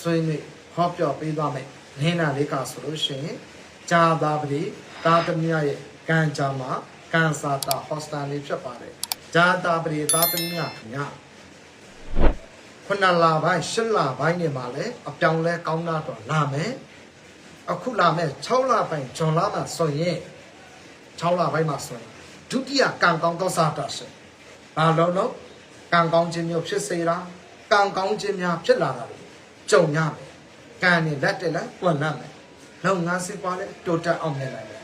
ဆွေးနွေးဟောပြောပေးသွားမယ်နင်းနာလေးကဆိုလို့ရှိရင်ဂျာသာပတိသာသမီရဲ့ကံကြမ္မာကံစာတာဟောစတန်လေးဖြစ်ပါတယ်ဂျာသာပတိသာသမီခင်ဗျာခုနလပိုင်းရှစ်လပိုင်းနေမှာလဲအပြောင်းလဲကောင်းတာတော့လာမယ်အခုလာမယ်6လပိုင်းဂျွန်လမှာဆိုရင်6လပိုင်းမှာဆိုရင်ဒုတိယကံကောင်းသောစာတာရှင်ဘာလို့လို့ကံကောင်းခြင်းမျိုးဖြစ်စေတာကံကောင်းခြင်းများဖြစ်လာတာလေ ကြုံရမယ်ကံနဲ့လက်တက်လက်ပွင့်လာမယ်လုပ်ငန်းစီးပွားလဲတိုးတက်အောင်မြင်နိုင်တယ်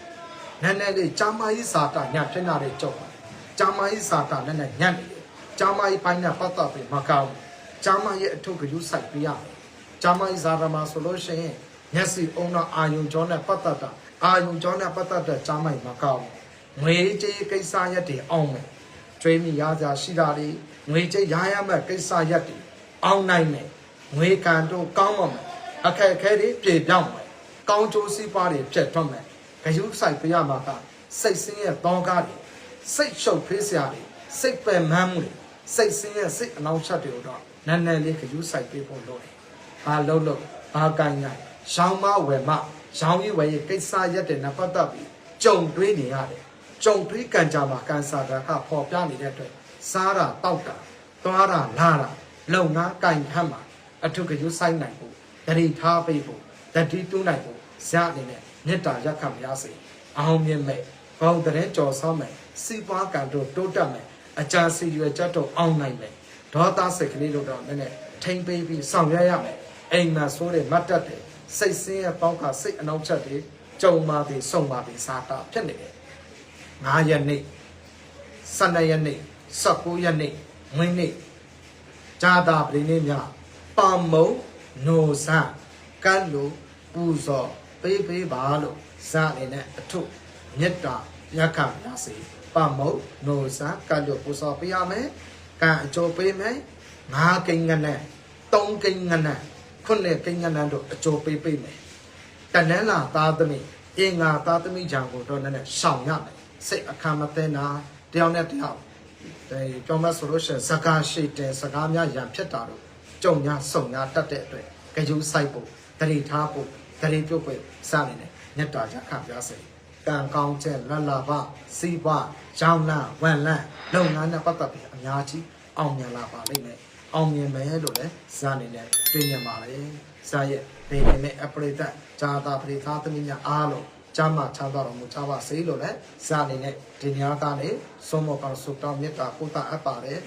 နည်းနည်းလေးကြာမကြီးစာတာညဖြစ်လာတဲ့ကြုံပါကြာမကြီးစာတာနဲ့ညံ့နေတယ်ကြာမကြီးပိုင်းနဲ့ပတ်သက်ပြီးမကောင်းဘူးကြာမရဲ့အထုပ်ကယူဆိုင်ပြရမယ်ကြာမကြီးစာတာမှာဆိုလို့ရှိရင်မျက်စိအုံတော့အာယုံကြောနဲ့ပတ်သက်တာအာယုံကြောနဲ့ပတ်သက်တဲ့ကြာမကြီးမကောင်းဘူးငွေကြေးကိစ္စရက်တွေအောင်မယ်ကျွေးမိရကြရှိတာတွေငွေကြေးရရမဲ့ကိစ္စရက်တွေအောင်နိုင်မယ် ငွေကန်တို့ကောင်းပါမယ်အခက်အခဲတွေပြေပြောင်းမယ်ကောင်းကျိုးစည်းပွားတွေပြတ်ထွက်မယ်ဂယုဆိုင်ပြရမှာကစိတ်ဆင်းရဲတောကားတွေစိတ်ရှုပ်ဖေးစရာတွေစိတ်ပယ်မန်းမှုတွေစိတ်ဆင်းရဲစိတ်အနှောင့်အယှက်တွေကိုတော့နည်းနည်းလေးဂယုဆိုင်ပေးဖို့လိုတယ်ဘာလို့လို့ဘာကိုင်းနိုင်ရောင်းမဝယ်မရောင်းရဝယ်ရကိစ္စရက်တွေနဲ့ပတ်သက်ပြီးကြုံတွေးနေရတယ်ကြုံတွေးကံကြမှာကန်ဆာတာကပေါ်ပြနေတဲ့အတွက်စားတာတောက်တာသွားတာလာတာလုံငါကင်ခတ်မှာ အထုကယူဆိုင်နိုင်ဖို့တတိထားပေးဖို့တတိတူးနိုင်ဖို့ဇာအနေနဲ့မေတ္တာရက်ခတ်မရစေအောင်မြင်မဲ့ဘောင်တဲ့ကြော်ဆောင်မဲ့စီပွားကံတို့တိုးတက်မဲ့အကြံစီရွယ်ချက်တို့အောင်နိုင်မဲ့ဒေါသစိတ်ကလေးတို့တော့နည်းနည်းထိမ့်ပေးပြီးဆောင်ရွက်ရမယ်အိမ်မှာဆိုးတဲ့မတ်တက်တယ်စိတ်ဆင်းရဲပေါက်ကစိတ်အနှောက်အယှက်တွေကြုံပါသည်စုံပါသည်စာတာဖြစ်နေတယ်9ရက်နေ့12ရက်နေ့19ရက်နေ့ဝင်းနေ့ဇာတာပရိနေမြ ပါမုံနိုဇာကတ်လို့ပူဇော်ပေးပေးပါလို့ဇာအနေနဲ့အထုမေတ္တာရက်ခရစေပါမုံနိုဇာကတ်လို့ပူဇော်ပေးရမယ်ကံအကျိုးပေးမယ်ငါးကိန်းငနဲ့သုံးကိန်းငနဲ့ခုနှစ်ကိန်းငနဲ့တို့အကျိုးပေးပေးမယ်တနန်းလာသားသမီးအင်္ဂါသားသမီးကြောင့်ကိုတော့နည်းနည်းရှောင်ရမယ်စိတ်အခမ်းမသိနာတယောက်နဲ့တယောက်ဒီပြောမဆိုလို့ရှိရင်စကားရှိတယ်စကားများရံဖြစ်တာတို့ ကြုံများစုံများတတ်တဲ့အတွက်ကြူးဆိုင်ဖို့တတိထားဖို့တတိပြုတ်ဖို့စနေတယ်မြတ်တာကြခပြစေကံကောင်းချက်လလဘစီးပွားရောင်းလန်းဝန်လန်းလုပ်ငန်းနဲ့ပတ်သက်ပြီးအများကြီးအောင်မြင်လာပါလိမ့်မယ်အောင်မြင်မယ်လို့လည်းဇာနေနဲ့တွေ့မြင်ပါလေဇာရဲ့ဒေနေနဲ့အပရိသတ်ဇာတာပရိသတ်သမီးများအားလုံးကျမ်းမာချမ်းသာတော်မူကြပါစေလို့လည်းဇာနေနဲ့ဒီညကနေဆုံးမကောင်းဆုတောင်းမေတ္တာပို့တာအပ်ပါတယ်